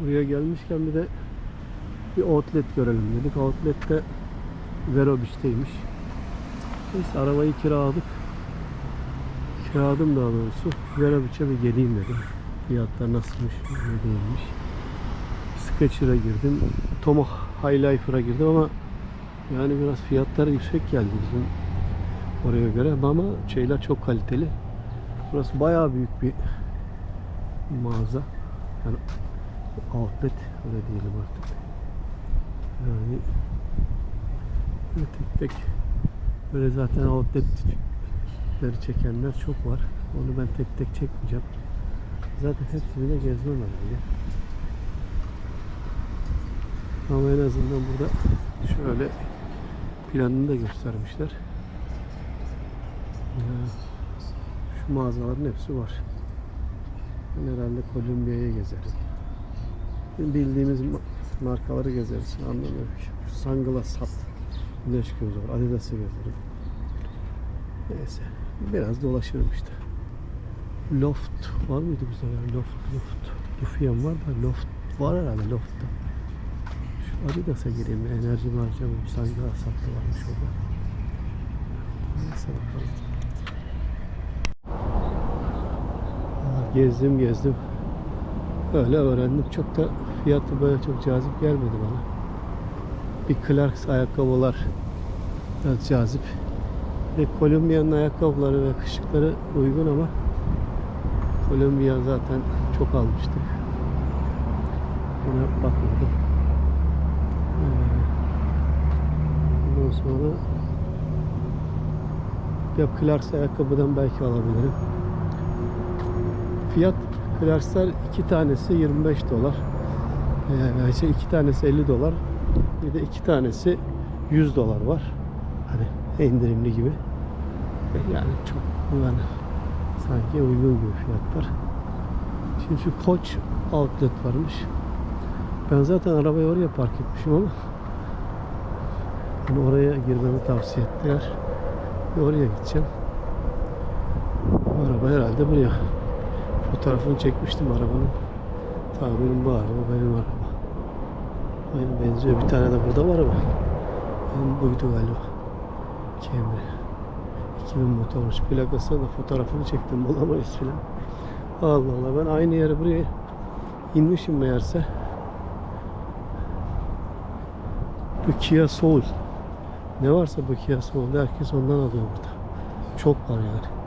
Buraya gelmişken bir de bir outlet görelim dedik. Outlet de Vero Beach'teymiş. Neyse arabayı kiraladık. Kiraladım daha doğrusu. Vero Beach'e bir geleyim dedim. Fiyatlar nasılmış, ne değilmiş. Skechers girdim. Tomo High Life'a girdim ama yani biraz fiyatlar yüksek geldi bizim oraya göre ama şeyler çok kaliteli. Burası bayağı büyük bir mağaza. Yani outlet öyle diyelim artık. Yani böyle tek tek böyle zaten outletleri çekenler çok var. Onu ben tek tek çekmeyeceğim. Zaten hepsini de gezmem herhalde. Ama en azından burada şöyle planını da göstermişler. Ya, Şu mağazaların hepsi var. Ben herhalde Kolombiya'ya gezerim. Bildiğimiz ma- markaları gezeriz. Anlamıyorum ki. Şu Sunglass Hut. Güneş gözü var. Adidas'ı gezerim. Neyse. Biraz dolaşırım işte. Loft var mıydı bizde ya? Loft, loft. Lufiyan var da loft var herhalde loftta. Şu Adidas'a gireyim. Enerjimi harcamayayım. Sunglass Hut'ta varmış orada. Neyse bakalım. Gezdim gezdim. Öyle öğrendim. Çok da fiyatı böyle çok cazip gelmedi bana. Bir Clarks ayakkabılar biraz cazip. Ve Kolombiya'nın ayakkabıları ve kışlıkları uygun ama Kolombiya zaten çok almıştık. Ona bakmadım. Ee, Ondan sonra ya Clarks ayakkabıdan belki alabilirim. Fiyat Clarks'lar iki tanesi 25 dolar. Ee, şey iki tanesi 50 dolar. Bir de iki tanesi 100 dolar var. Hani indirimli gibi. Yani çok yani sanki uygun gibi fiyatlar. Şimdi şu Koç outlet varmış. Ben zaten arabayı oraya park etmişim ama hani oraya girmemi tavsiye ettiler. Bir oraya gideceğim. Araba herhalde buraya. Fotoğrafını çekmiştim arabanın. Tahminim bu araba benim araba. Aynı benziyor. Bir tane de burada var ama. Benim buydu galiba. Camry. 2000 motormuş. Plakasına da fotoğrafını çektim. Bulamayız filan. Allah Allah. Ben aynı yere buraya inmişim meğerse. Bu Kia Soul. Ne varsa bu Kia Soul'da herkes ondan alıyor burada. Çok var yani.